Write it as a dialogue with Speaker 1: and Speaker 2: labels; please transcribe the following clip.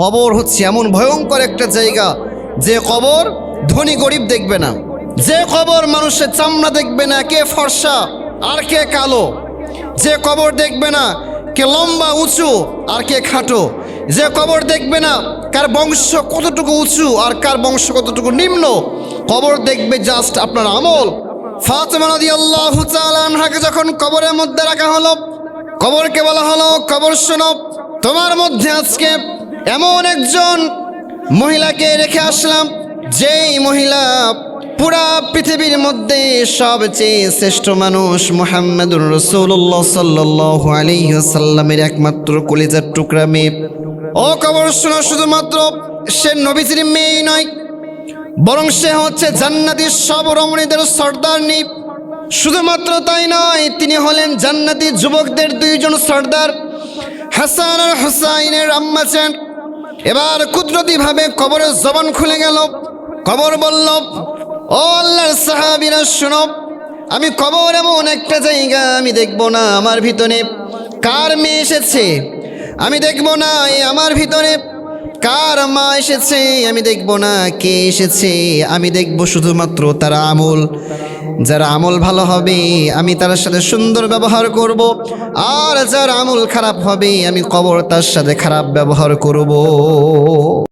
Speaker 1: কবর হচ্ছে এমন ভয়ঙ্কর একটা জায়গা, যে কবর ধনী গরিব দেখবে না। যে কবর মানুষের চামড়া দেখবে না, কে ফর্সা আর কে কালো। যে কবর দেখবে না, কে লম্বা, উঁচু আর কে খাটো। যে কবর দেখবে না, কার বংশ কতটুকু উঁচু আর কার বংশ কতটুকু নিম্ন। কবর দেখবে জাস্ট আপনার আমল। রাদিয়াল্লাহু তাআলা আনহাকে যখন কবরের মধ্যে রাখা হলো, কবরকে বলা হলো, কবর শোনো, তোমার মধ্যে আজকে এমন একজন মহিলাকে রেখে আসলাম, যেই মহিলা পুরা পৃথিবীর মধ্যে সবচেয়ে শ্রেষ্ঠ মানুষ মোহাম্মদুর রসুল্লাহ সাল্লাহ আলিহাসাল্লামের একমাত্র কলিজার টুকরা মেয়ে। ও কবর শোনো শুধুমাত্র সে নবীজির মেয়েই নয়, বরং সে হচ্ছে জান্নাতির সব রমণীদের সর্দার নি শুধুমাত্র তাই নয়, তিনি হলেন জান্নাতি যুবকদের দুইজন সর্দার, হাসান আর হুসাইনের আম্মা চান এবার কুদরতিভাবে কবরের জবান খুলে গেল। কবর বলল, ও আল্লাহর সাহাবিরা, শুনো, আমি কবর এমন একটা জায়গা আমি দেখব না আমার ভিতরে। কার মেয়ে এসেছে? আমি দেখব না এ আমার ভিতরে। কার মা এসেছে? আমি দেখব না কে এসেছে। আমি দেখব শুধুমাত্র তার আমল। যারা আমল ভালো হবে, আমি তার সাথে সুন্দর ব্যবহার করব, আর যার আমল খারাপ হবে, আমি কবর তার সাথে খারাপ ব্যবহার করব।